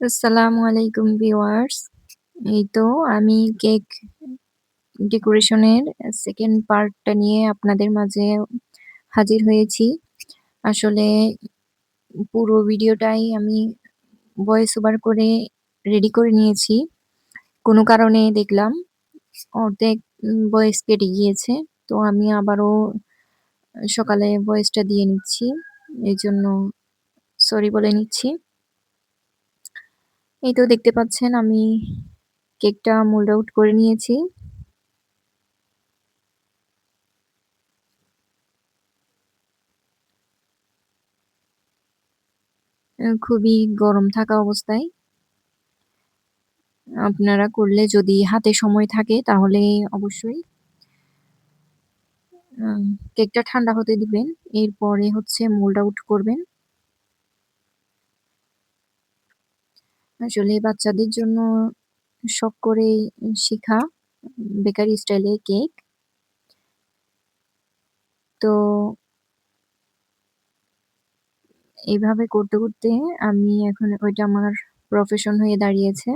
আসসালামু আলাইকুম ভিউয়ার্স। এই তো আমি কেক ডেকোরেশনের সেকেন্ড 2nd পার্টটা নিয়ে আপনাদের মাঝে হাজির হয়েছি। আসলে পুরো ভিডিওটাই আমি ভয়েস ওভার করে রেডি করে নিয়েছি। কোনো কারণে দেখলাম অর্ধেক ভয়েস কেটে গিয়েছে। তো আমি আবারও সকালে ভয়েসটা দিয়ে নিচ্ছি। এই জন্য সরি বলে নিচ্ছি। এই তো দেখতে পাচ্ছেন, আমি কেকটা মোল্ড আউট করে নিয়েছি। খুবই গরম থাকা অবস্থায় আপনারা করলে যদি হাতে সময় থাকে, তাহলে অবশ্যই কেকটা ঠান্ডা হতে দিবেন। এরপরে হচ্ছে মোল্ড আউট করবেন। আসলে বাচ্চাদের জন্য শখ করে শিখা বেকারি স্টাইলে কেক। তো এইভাবে করতে, করতে আমি এখন ওইটা আমার প্রফেশন হয়ে দাঁড়িয়েছে।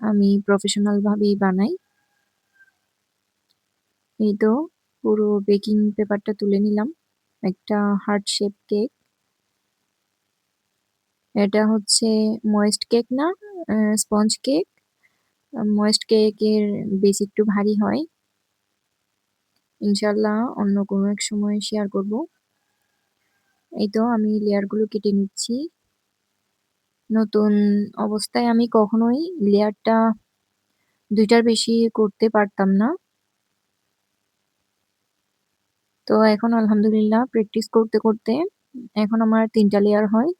আমি প্রফেশনাল ভাবেই বানাই। এই তো পুরো বেকিং পেপারটা তুলে নিলাম। একটা হার্ট শেপ কেক। এটা হচ্ছে ময়েস্ট কেক না, স্পঞ্জ কেক। ময়েস্ট কেকের বেশ একটু ভারী হয়। ইনশাল্লাহ অন্য কোনো এক সময় শেয়ার করব। এই তো আমি লেয়ারগুলো কেটে নিচ্ছি। নতুন অবস্থায় আমি কখনোই লেয়ারটা দুইটার বেশি করতে পারতাম না। তো এখন আলহামদুলিল্লাহ প্র্যাকটিস করতে, করতে এখন আমার তিনটা লেয়ার হয়।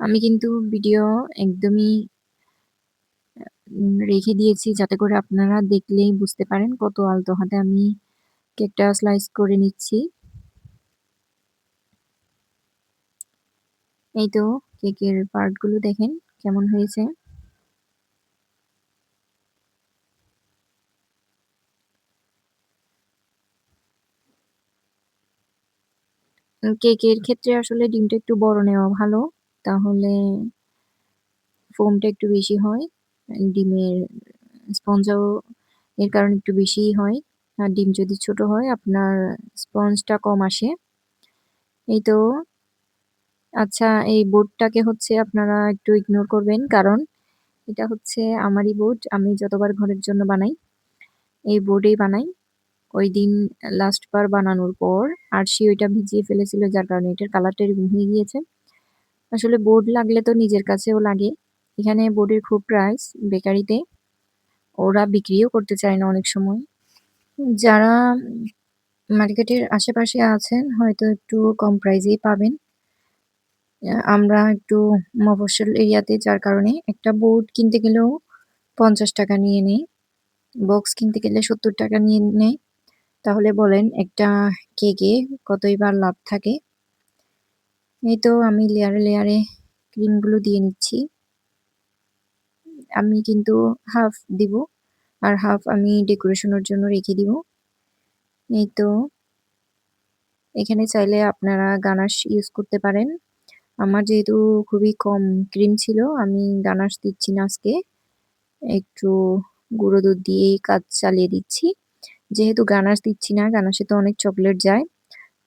আমি কিন্তু ভিডিও একদমই রেখে দিয়েছি যাতে করে আপনারা দেখলেই বুঝতে পারেন কত আলতো হাতে আমি কেকটা স্লাইস করে নিচ্ছি। এই তো কেকের পার্টগুলো দেখেন কেমন হয়েছে। কেকের ক্ষেত্রে আসলে ডিমটা একটু বড় নেওয়া ভালো। তাহলে ফোমটা একটু বেশি হয়। ডিমের স্পঞ্জও এর কারণে একটু বেশিই হয়। আর ডিম যদি ছোট হয় আপনার স্পঞ্জটা কম আসে। এই তো আচ্ছা এই বোর্ডটাকে হচ্ছে আপনারা একটু ইগনোর করবেন। কারণ এটা হচ্ছে আমারই বোর্ড। আমি যতবার ঘরের জন্য বানাই, এই বোর্ডেই বানাই। ওই দিন লাস্টবার বানানোর পর আরশি ওইটা ভিজিয়ে ফেলেছিল যার কারণে এটার কালারটা এরকম হয়ে গিয়েছে। আসলে বোর্ড লাগলে তো নিজের কাছেও লাগে। এখানে বোর্ডের খুব প্রাইস বেকারিতে। ওরা বিক্রিও করতে চায় না অনেক সময়। যারা মার্কেটের আশেপাশে আছেন, হয়তো একটু কম প্রাইজেই পাবেন। আমরা একটু মফস্বল এরিয়াতে, যার কারণে একটা বোর্ড কিনতে গেলেও ৳৫০ নিয়ে নেয়। বক্স কিনতে গেলে ৳৭০ নিয়ে নেয়। তাহলে বলেন একটা কেকে কতই বা লাভ থাকে। এই তো আমি লেয়ারে, লেয়ারে ক্রিমগুলো দিয়ে নিচ্ছি। আমি কিন্তু হাফ দিব। আর হাফ আমি ডেকোরেশনের জন্য রেখে দিব। এই তো এখানে চাইলে আপনারা গানাশ ইউজ করতে পারেন। আমার যেহেতু খুবই কম ক্রিম ছিল আমি গানাশ দিচ্ছি না আজকে। একটু গুঁড়ো দুধ দিয়েই কাজ চালিয়ে দিচ্ছি। যেহেতু গানাশ দিচ্ছি না, গানাশে তো অনেক চকলেট যায়।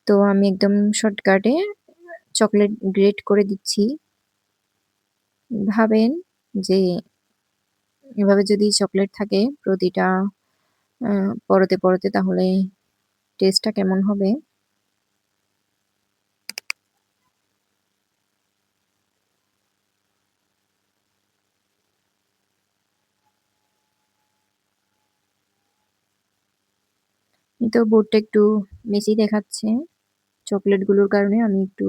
তো আমি একদম শর্টকাটে চকোলেট গ্রেট করে দিচ্ছি। ভাবেন যে এভাবে যদি চকলেট থাকে প্রতিটা পরতে, পরতে তাহলে টেস্টটা কেমন হবে? তো বোর্ডটা একটু মেসি দেখাচ্ছে। চকোলেটগুলোর কারণে আমি একটু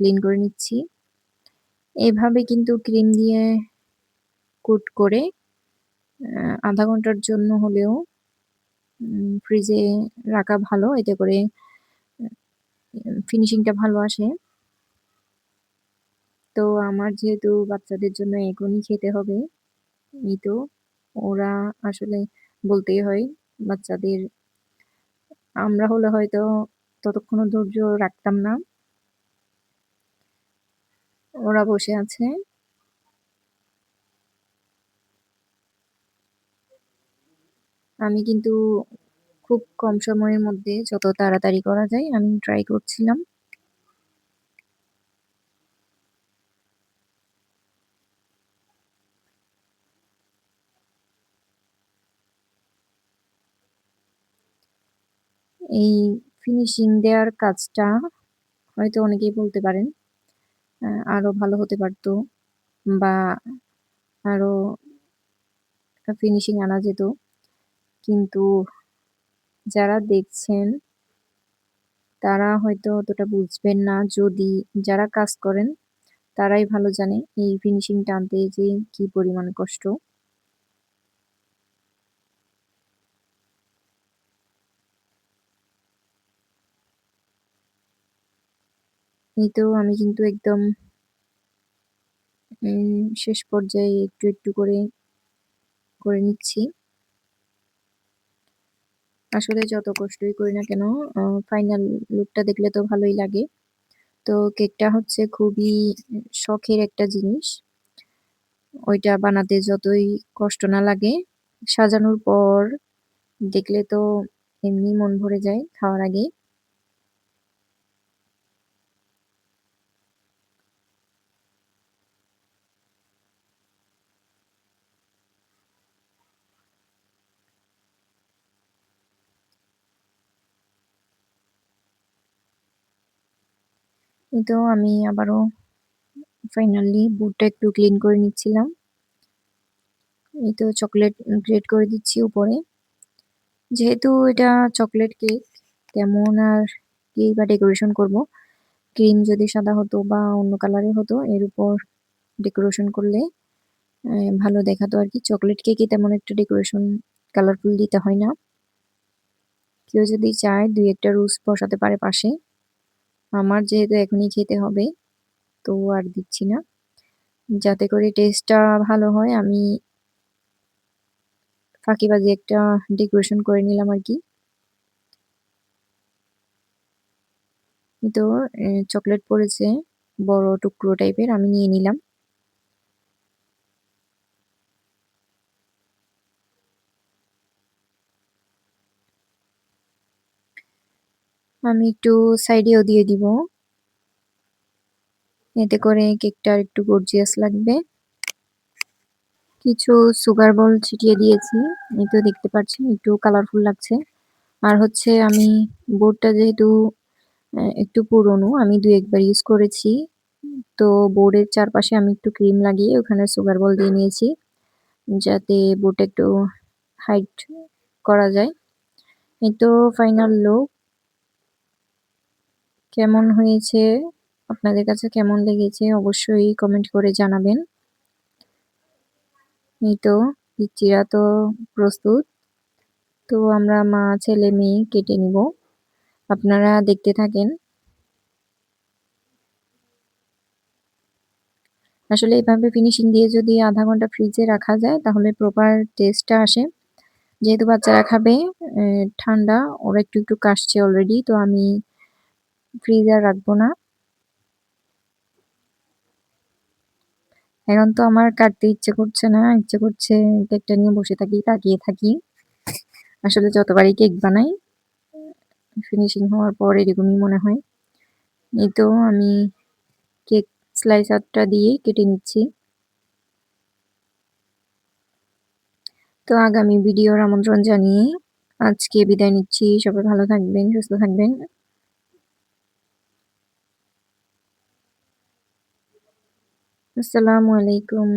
ক্লিন করে নিচ্ছি। এভাবে কিন্তু ক্রিম দিয়ে কুট করে আধা ঘণ্টার জন্য হলেও ফ্রিজে রাখা ভালো। এতে করে ফিনিশিংটা ভালো আসে। তো আমার যেহেতু বাচ্চাদের জন্য এখনই খেতে হবে। এই তো ওরা আসলে বলতেই হয় বাচ্চাদের, আমরা হলে হয়তো ততক্ষণও ধৈর্য রাখতাম না। ওরা বসে আছে। আমি কিন্তু খুব কম সময়ের মধ্যে যত তাড়াতাড়ি করা যায়, আমি ট্রাই করছিলাম। এই ফিনিশিং দেওয়ার কাজটা হয়তো অনেকেই বলতে পারেন আরও ভালো হতে পারত বা আরও ফিনিশিং আনা যেত। কিন্তু যারা দেখছেন, তারা হয়তো অতটা বুঝবেন না যদি যারা কাজ করেন, তারাই ভালো জানে এই ফিনিশিং টানতে যে কি পরিমাণ কষ্ট। তো আমি কিন্তু একদম শেষ পর্যায়ে একটু, একটু করে, করে নিচ্ছি। আসলে যত কষ্টই করি না কেন ফাইনাল লুকটা দেখলে তো ভালোই লাগে। তো কেকটা হচ্ছে খুবই শখের একটা জিনিস। ওইটা বানাতে যতই কষ্ট না লাগে, সাজানোর পর দেখলে তো এমনি মন ভরে যায় খাওয়ার আগে। তো আমি আবারও ফাইনালি বোর্ডটা একটু ক্লিন করে নিচ্ছিলাম। এই তো চকোলেট গ্রেট করে দিচ্ছি উপরে। যেহেতু এটা চকলেট কেক তেমন আর কি বা ডেকোরেশন করব। ক্রিম যদি সাদা হতো বা অন্য কালারের হতো, এর উপর ডেকোরেশন করলে ভালো দেখাতো আরকি। চকোলেট কেকে তেমন একটা ডেকোরেশন কালারফুল দিতে হয় না। কেউ যদি চায় ২-১ টা রোজ বসাতে পারে পাশে। আমার যেহেতু এখনই খেতে হবে, তো আর দিচ্ছি না। যাতে করে টেস্টটা ভালো হয়, আমি ফাঁকিবাজি একটা ডেকোরেশন করে নিলাম আর কি তো চকলেট পড়েছে, বড় টুকরো টাইপের আমি নিয়ে নিলাম। আমি একটু সাইডেও দিয়ে দিব। এতে করে কেকটা আরেকটু গর্জিয়াস লাগবে। কিছু সুগার বল ছিটিয়ে দিয়েছি। এই তো দেখতে পাচ্ছেন, একটু কালারফুল লাগছে। আর হচ্ছে আমি বোর্ডটা যেহেতু একটু পুরনো, আমি দু একবার ইউজ করেছি। তো বোর্ডের চারপাশে আমি একটু ক্রিম লাগিয়ে ওখানে সুগার বল দিয়ে নিয়েছি। যাতে বোর্ডটা একটু হাইট করা যায়। এই তো ফাইনাল লুক। কেমন হয়েছে? আপনাদের কাছে কেমন লেগেছে অবশ্যই কমেন্ট করে জানাবেন। এই তো পিচ্চিরা তো প্রস্তুত। তো আমরা মা, ছেলে, মেয়ে কেটে নিব। আপনারা দেখতে থাকেন। আসলে এভাবে ফিনিশিং দিয়ে যদি আধা ঘণ্টা ফ্রিজে রাখা যায় তাহলে প্রপার টেস্টটা আসে। যেহেতু বাচ্চারা খাবে ঠান্ডা ওরা একটু, একটু কাশছে অলরেডি তো আমি ফ্রিজে আর রাখব না। এখন তো আমার কাটতে ইচ্ছে করছে না। ইচ্ছে করছে কেকটা নিয়ে বসে থাকি, তাকিয়ে থাকি। আসলে যতবারই কেক বানাই ফিনিশিং হওয়ার পর এরকমই মনে হয়। এই তো আমি কেক স্লাইসারটা দিয়ে কেটে নিচ্ছি। তো আগামী ভিডিওর আমন্ত্রণ জানিয়ে আজকে বিদায় নিচ্ছি। সবাই ভালো থাকবেন, সুস্থ থাকবেন। আসসালামু আলাইকুম।